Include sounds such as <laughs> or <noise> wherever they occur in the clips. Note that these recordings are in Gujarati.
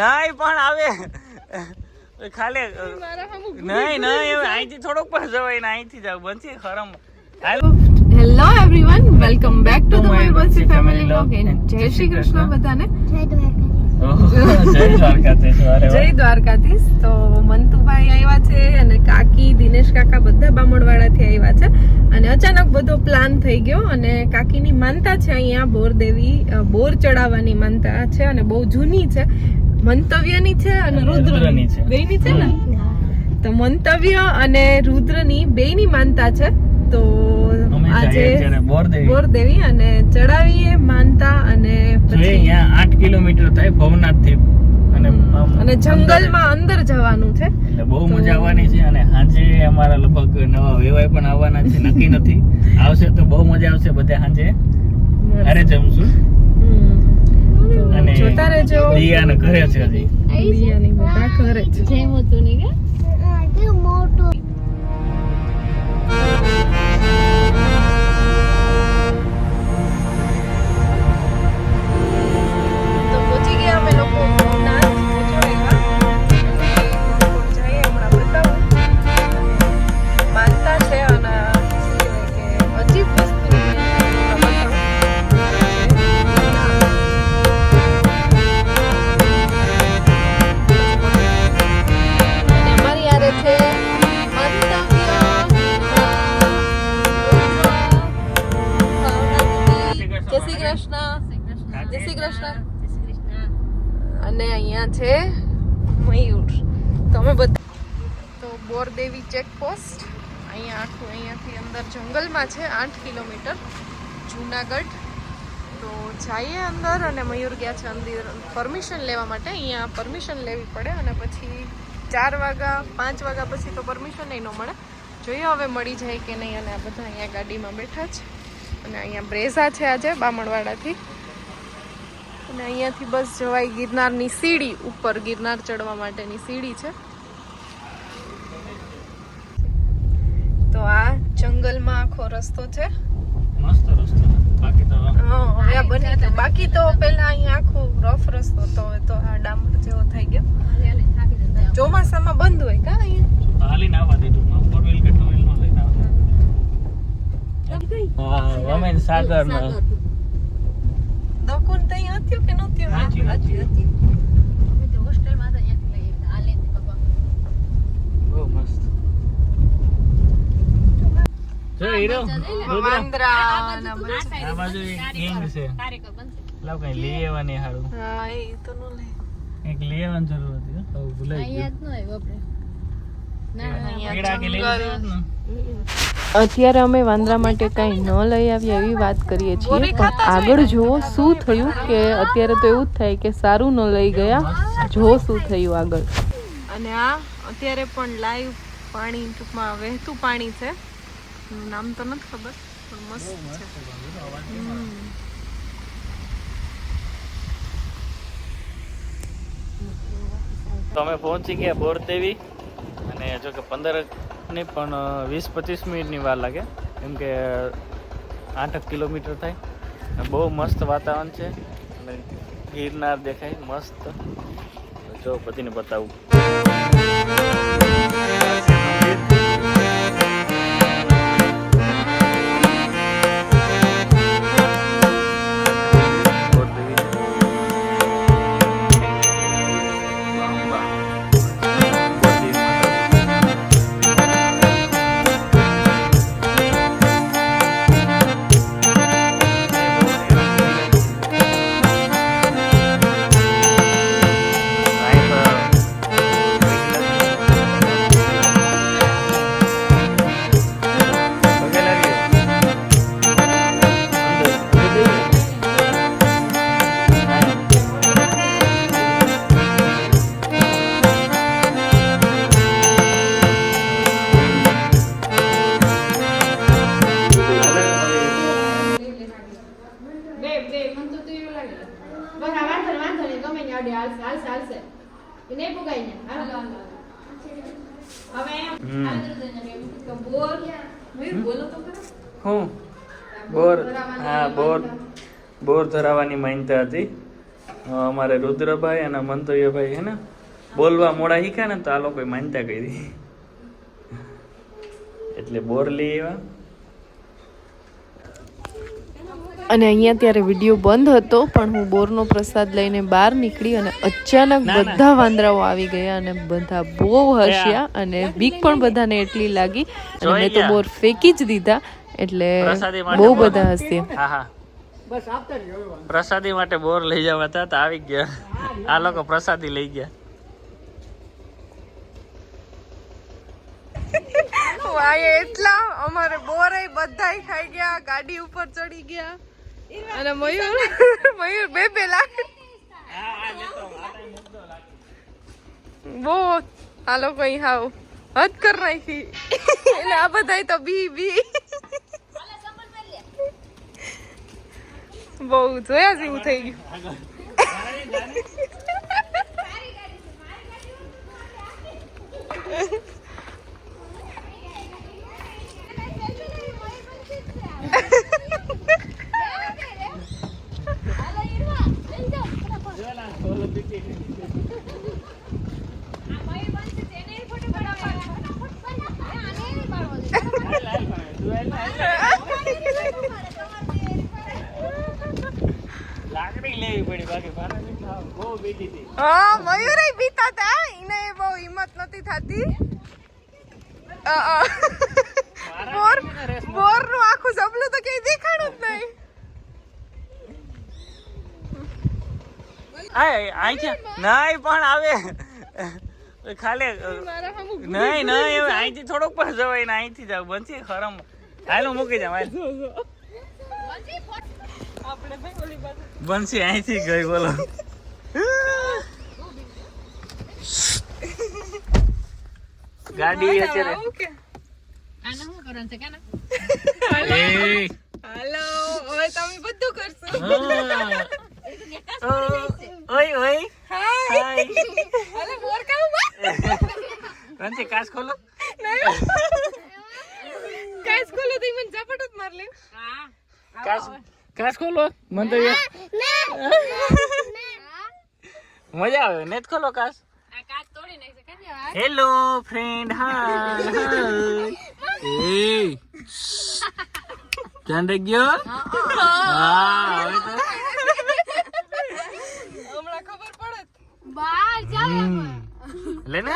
નહીં પણ આવે. ખાલી નહીં નહીં હવે અહીંથી થોડોક પણ જવાય ને અહીંથી જાવ. બનશે ખરમ. Hello. Everyone welcome back to the my Bansi family vlog જય શ્રી કૃષ્ણ બધાને. જય દ્વારકાધીશ. તો મંતુભાઈ આવ્યા છે અને કાકી દિનેશ કાકા બધા છે અને અચાનક બધો પ્લાન થઈ ગયો અને કાકીની માનતા છે અહીંયા બોરદેવી દેવી બોર ચડાવવાની માનતા છે અને બહુ જૂની છે. મંતવ્યની છે અને રુદ્રની. છે. બેની છે ને? તો મંતવ્ય અને રુદ્રની બેની માનતા છે. તો આજે બોરદેવી. અને ચડાવીએ માનતા અને પછી અહીંયા આઠ કિલોમીટર થાય ભવનાથથી અને અને જંગલમાં અંદર જવાનું છે. એટલે બહુ મજા આવવાની છે અને સાંજે અમારા લગભગ નવા વેવાય પણ આવવાના છે નક્કી નથી. આવશે તો બહુ મજા આવશે બધા સાંજે. અરે જમશું. અને જોતા રહેજો. દિયાને ઘરે છે હજી. દિયાની બધા ઘરે છે. તો અહીંયા આખું અહીંયાથી અંદર જંગલમાં છે, આઠ કિલોમીટર. જુનાગઢ. તો જઈએ અંદર અને મયુર ગયા છે અંદર પરમિશન લેવા માટે. અહીંયા પરમિશન લેવી પડે અને પછી ચાર વાગ્યા, પાંચ વાગ્યા પછી તો પરમિશન ન મળે. જોઈએ હવે મળી જાય કે નહીં અને આ બધા અહીંયા ગાડીમાં બેઠા છે. અને અહીંયા બ્રેઝા છે આજે, બામણવાડાથી. અને અહીંયાથી બસ જવાય ગિરનારની સીડી ઉપર. ગિરનાર ચડવા માટેની સીડી છે તો આ જંગલમાં આખો રસ્તો છે. મસ્ત રસ્તો. બાકી તો હવે આ બની ગયું. બાકી તો પેલા અહીંયા આખું રફ રસ્તો હતો. હવે તો આ ડામર જેવો થઈ ગયો. ચોમાસામાં બંધ હોય કા અહીંયા? હાલીને આવવા દીધું ફોર વ્હીલ કે ટુ વ્હીલ નો લઈને આવતા હા. સાગર દકુન તો અહીંયા હતું કે નહોતું. બહુ મસ્ત જો હીરો રુદ્ર વાંદરા ના બધા. આ બાજુ એક ગેંગ છે. લાવ કઈ લઈ આવવાની હારું. હા એ તો નો લે. એક લઈ આવવાની જરૂર હતી હો. ભૂલાઈ ગયું. પેડા કે લઈ લીધા હોત અત્યારે અમે વાંદરા માટે કંઈ ન લઈ આવ્યા એવી વાત કરીએ છીએ. પણ આગળ જુઓ શું થયું કે અત્યારે તો એવું જ થાય કે સારું ન લઈ ગયા. જો શું થયું આગળ. અને આ અત્યારે પણ લાઈવ પાણી ટૂંકમાં વહેતું પાણી છે. નામ તો નથી ખબર પણ મસ્ત છે તો અમે પહોંચી ગયા બોરદેવી અને જો કે પંદરની પણ વીસ પચીસ મિનિટની વાર લાગે. કેમ કે આઠ કિલોમીટર થાય. બહુ મસ્ત વાતાવરણ છે. અને ગિરનાર દેખાય મસ્ત. જો બધીને બતાવું. હું? બોર હા બોર. બોર ધરાવવાની માનતા હતી. અમારે રુદ્રભાઈ અને મંતવ્યભાઈ હે ને બોલવા મોડા શીખ્યા ને તો આ લોકોએ માનતા કરી એટલે બોર લઈ આવ્યા. અને અહીંયા ત્યારે વીડિયો બંધ હતો પણ હું બોરનો પ્રસાદ લઈને બહાર નીકળી અને અચાનક બધા વાંદરાઓ આવી ગયા અને બધા બહુ હસ્યા અને બીક પણ બધાને એટલી લાગી. અને મેં તો બોર ફેંકી જ દીધા એટલે પ્રસાદી માટે બહુ બોર. બધા હસ્યા. હા હા. પ્રસાદી માટે બોર લઈ જવા હતા તો આવી ગયા. આ લોકો પ્રસાદી લઈ ગયા. એટલા અમારે બોરે બધાય ખાઈ ગયા ગાડી ઉપર ચડી ગયા. અને મયુર મયુર બે બે લાખ બહુ આ લોકો અહીં હાવ હદ કર નાખી એટલે આ બધાય તો બી બી બહુ જોયા જેવું થઈ ગયું લાકડી મયુરે એને બહુ હિંમત નથી થતી. બોરનું આખું જબલું તો ક્યાંય દેખાણું જ નહીં. પણ આવે. ખાલે નહીં નહીં અહીંથી થોડોક પણ જવાય જાવ. બનશે ખરમ હાલ, મૂકી જાવ બનશી અહીંથી ગઈ બોલો. ગાડી અત્યારે. હવે તમે બધું કરશો. ઓય હાય અરે રંજી કાચ ખોલો. થી મને ઝપટ જ માર લે. કાચ કાચ ખોલો? મન તો મજા આવે નેટ ખોલો કાશ હેલો ફ્રેન્ડ હા એ ધ્યાન રાખજો. હા હવે તો હમણાં ખબર પડે હમ. લે ને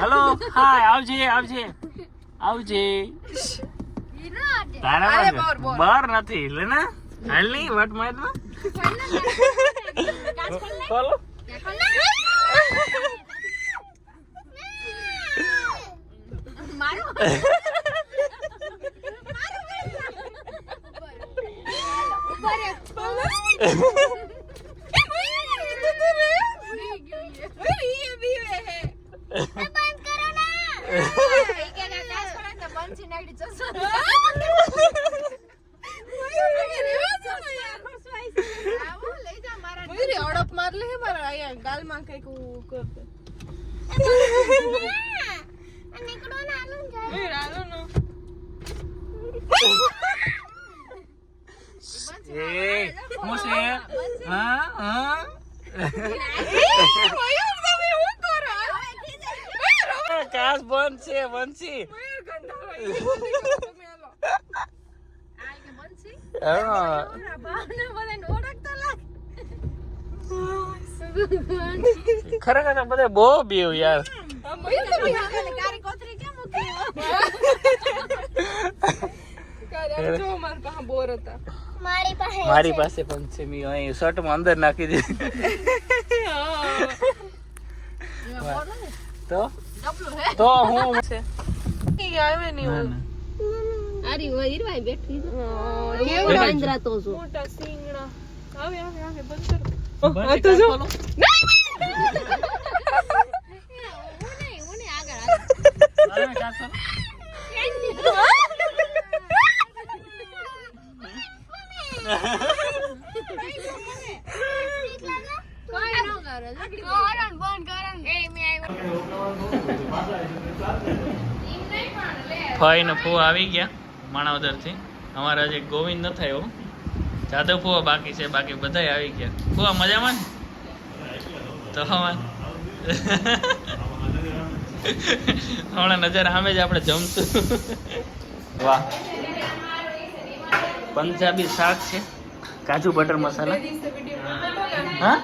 હેલો હાય આવજે આવજે. આવજે. તારા. બોર, નથી એટલે ને? હાલ વટ માર હડપ <laughs> માર લે મારા અહીંયા ગાલમાં કંઈક કરતે એ હું છે હા હા કાચ બંધ છે હા. ખરેખર તો બધા બહુ બીવ યાર. મારી પાસે પણ છે મી અહીં શર્ટમાં અંદર નાખી દીધી. તો? તો હું ઈ આવે ના, હું ના. મોટા સિંગડા આવે આવે આવે બંધ કરો. બંધ કાચ ખોલો. આવે. કાચ ખોલો. ફઈ ને ફૂ આવી ગયા માણાવદરથી અમારા જે ગોવિંદ ન થયો જાદવ ફૂવા બાકી છે બાકી બધાય આવી ગયા. ફૂવા મજામાં ને? તો હમણાં નજર સામે જ આપણે જમતું વાહ. પંજાબી શાક છે. કાજુ બટર મસાલા. હા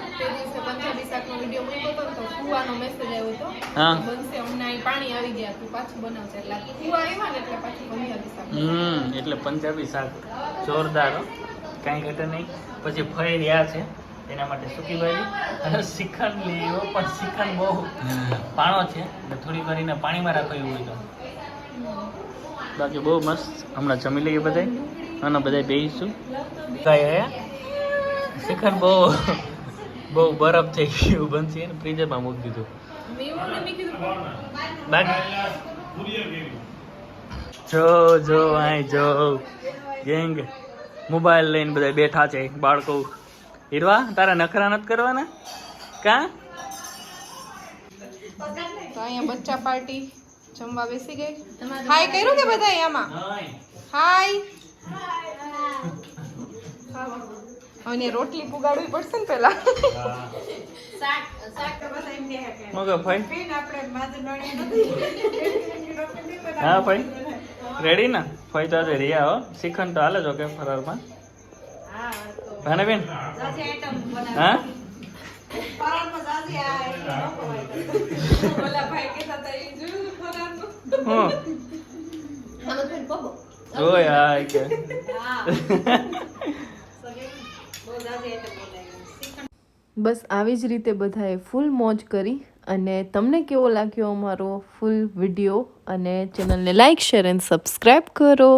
પંજાબી શાકનો વીડિયો મૂક્યો હતો ને તો હા. બનશે હમણાં પાણી આવી ગયા તું પાછું બનાવશે એટલે આ આવ્યા ને એટલે પાછું પંજાબી શાક. હમ એટલે પંજાબી શાક. જોરદાર. કાંઈ ઘટે નહીં. પછી રહ્યા છે એના માટે સૂકી ભાજી અને શ્રીખંડ લીધો પણ શ્રીખંડ બહુ પાણો છે. એટલે થોડી કરીને પાણીમાં રાખો એવું હોય તો. બાકી બહુ મસ્ત. હમણાં જમી લઈએ બધા અને બધા હે? શ્રીખંડ બહુ બહુ બરફ થઈ ગયું બનશે એને ફ્રીઝરમાં મૂકી દીધું. જો જો અહીં જો. ગેંગ. મોબાઈલ લઈને બધા બેઠા છે બાળકો. હીરવા તારા નખરા નથી કરવાના? કા? તો અહીંયા બચ્ચા પાર્ટી જમવા બેસી ગઈ. હાય કર્યું કે બધા આમાં? હાય અને રોટલી પુગાડવી પડશે ને પેલા. મગર ભાઈ? હા ભાઈ? રેડી ને? ભાઈ તો આજે રહ્યા હો. શ્રીખંડ તો હાલે જો કે ફરારમાં ભાને બેન હા? હું જોય હા? કે. બસ આવી જ રીતે બધાએ ફૂલ મોજ કરી અને તમને કેવો લાગ્યો અમારો ફૂલ વીડિયો અને ચેનલને લાઇક શેર એન્ડ સબસ્ક્રાઈબ કરો.